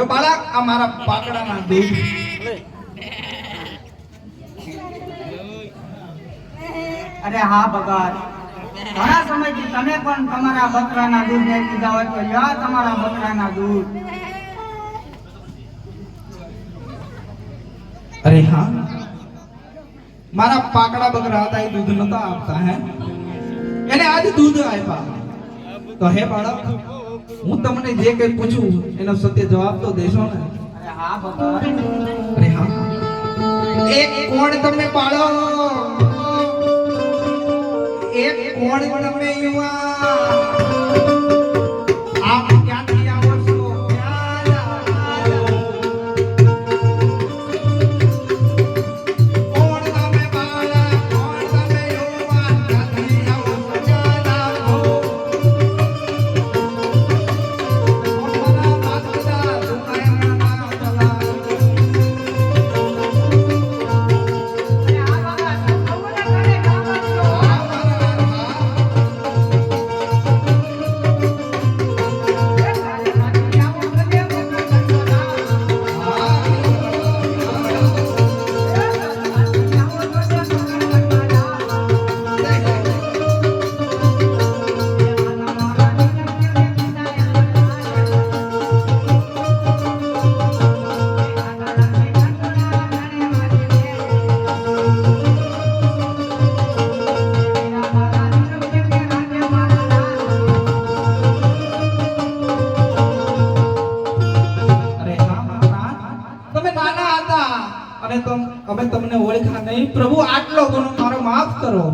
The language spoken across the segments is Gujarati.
લ્યો બાળક, આ મારા પાકડાના દૂધ. અરે હા ભગત ઘણા સમયથી તમે પણ તમારા બકરાના દૂધ નહીં પીધા હોય તો યા તમારા બકરાના દૂધ. અરે હા. મારા પાકડા બકરા હતા, એ દૂધ નતા આપતા, હે? એને આજ દૂધ આપ્યા. તો હે બાળક હું તમને જે કઈ પૂછું એનો સત્ય જવાબ તો દેશો ને. અરે હા એક કોણ તમે પાળો એક કોણ તમે યુવા? અને તમ અમે તમને ઓળખ્યા નહીં. પ્રભુ આટલો ગુનો મારો માફ કરો.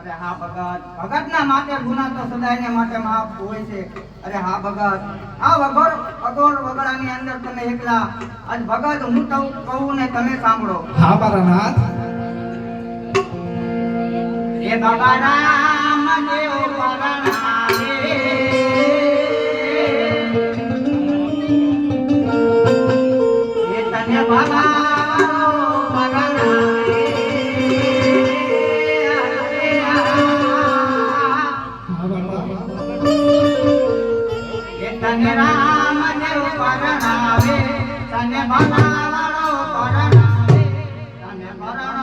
અરે હા ભગત. ભગતના માટે ગુના તો સદાયને માટે માફ હોય છે. અરે હા ભગત. આ વગર અગોર વગડાની અંદર તમે એકલા. આજ ભગત હું તો કહું ને તમે સાંભળો. હા મારા નાથ એ ભગવાન દેવ પરણાવે એ તને રામ દેવ પરણાવે તને બનાવાળો પરણાવે તને પરણાવે